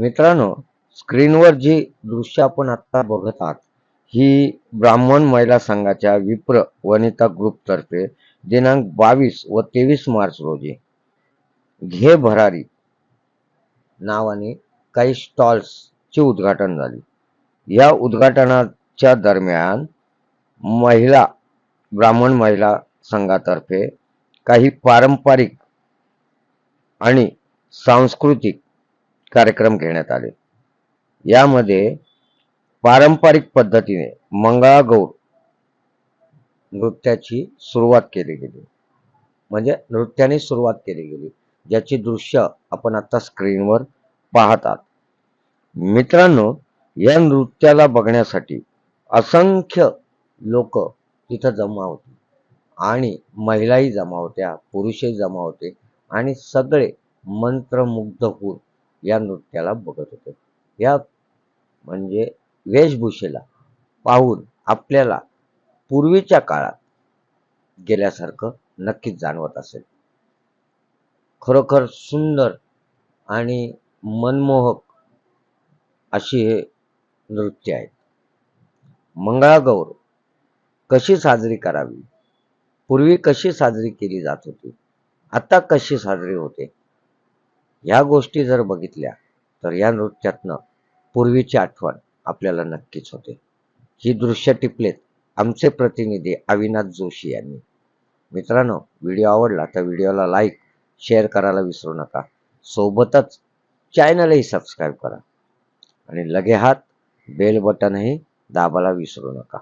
मित्रांनो स्क्रीनवर जी दृश्य आपण आता बघत आहात ही ब्राह्मण महिला संघाच्या विप्र वनिता ग्रुपतर्फे दिनांक बावीस व तेवीस मार्च रोजी. घे भरारी नावाने काही स्टॉल्सचे उद्घाटन झाले. या उद्घाटनाच्या दरम्यान महिला ब्राह्मण महिला संघातर्फे काही पारंपरिक आणि सांस्कृतिक कार्यक्रम घेण्यात आले. यामध्ये पारंपरिक पद्धतीने मंगळागौर नृत्याची सुरुवात केली गेली. म्हणजे नृत्याने सुरुवात केली गेली. ज्याची दृश्य आपण आता स्क्रीनवर पाहतात. मित्रांनो या नृत्याला बघण्यासाठी असंख्य लोक तिथं जमा होती. आणि महिलाही जमा होत्या पुरुषही जमा होते. आणि सगळे मंत्रमुग्ध होऊन या नृत्याला बघत होते. या म्हणजे वेशभूषेला पाहून आपल्याला पूर्वीच्या काळात गेल्यासारखं नक्कीच जाणवत असेल. खरोखर सुंदर आणि मनमोहक अशी हे नृत्य आहेत मंगळागौर कशी साजरी करावी? पूर्वी कशी साजरी केली जात होती? आता कशी साजरी होते? ह्या गोष्टी जर बघितल्या तर या नृत्यातनं पूर्वीची आठवण आपल्याला नक्कीच होते. ही दृश्य टिपलेत आमचे प्रतिनिधी अविनाश जोशी यांनी. मित्रांनो व्हिडिओ आवडला तर व्हिडिओला लाईक शेअर करायला विसरू नका. सोबतच चॅनलही सबस्क्राईब करा. आणि लगे हात बेल बटनही दाबायला विसरू नका.